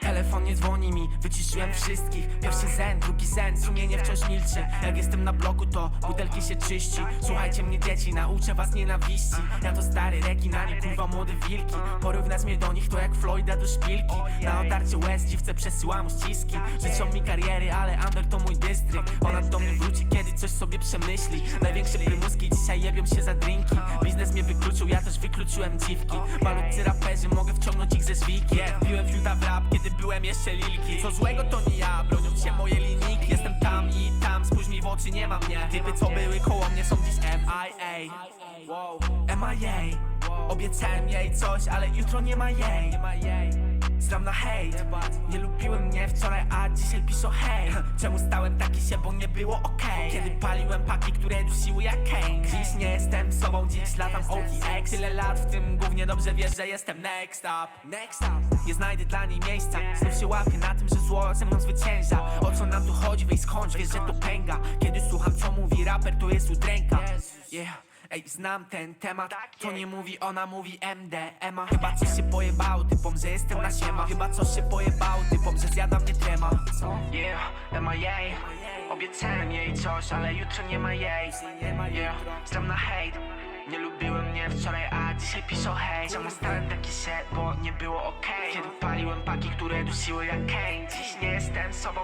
Telefon nie dzwoni mi, wyciszyłem wszystkich. Pierwszy zen, drugi zen, sumienie wciąż milczy. Jak jestem na bloku to butelki się czyści. Słuchajcie mnie dzieci, nauczę was nienawiści. Ja to stary rekin, a nie kurwa młode wilki. Porównać mnie do nich to jak Floyda do szpilki. Na otarcie łez dziwce przesyłam uściski. Życzą mi kariery, ale Amber to mój dystrykt. Ponad do mnie Największe prymuski dzisiaj jebią się za drinki. Biznes mnie wykluczył, ja też wykluczyłem dziwki. Malutcy raperzy, mogę wciągnąć ich ze zwiki yeah. Piłem fiuta w rap, kiedy byłem jeszcze lilki. Co złego to nie ja, bronią się moje linijki. Jestem tam i tam, spójrz mi w oczy, nie ma mnie. Typy co były koło mnie są dziś MIA. MIA Obiecałem jej coś, ale jutro nie ma jej. Zram na hejt. Nie lubiłem mnie wczoraj, a dzisiaj piszą hej Czemu stałem taki się, bo nie było okej? Kiedy paliłem paki, które dusiły jak Kane. Dziś nie jestem sobą, dziś latam OTX Tyle lat w tym głównie dobrze wiesz, że jestem next up. Next up. Nie znajdę dla niej miejsca. Znów się łapię na tym, że zło ze mną zwycięża. O co nam tu chodzi, weź skończ, wiesz, że to pęga. Kiedy słucham co mówi raper, to jest udręka. Yeah Ej, znam ten temat To nie mówi ona, mówi MDMA Chyba coś się pojebało typom, że jestem na siema. Chyba coś się pojebało typom, że zjada mnie trema. Yeah, MIA Obiecałem jej coś, ale jutro nie ma jej. Yeah, znam na hejt. Nie lubiłem mnie wczoraj, a dzisiaj piszą hej Czemu stałem taki się, bo nie było okej? Kiedy paliłem paki, które dusiły jak Kane. Dziś nie jestem sobą,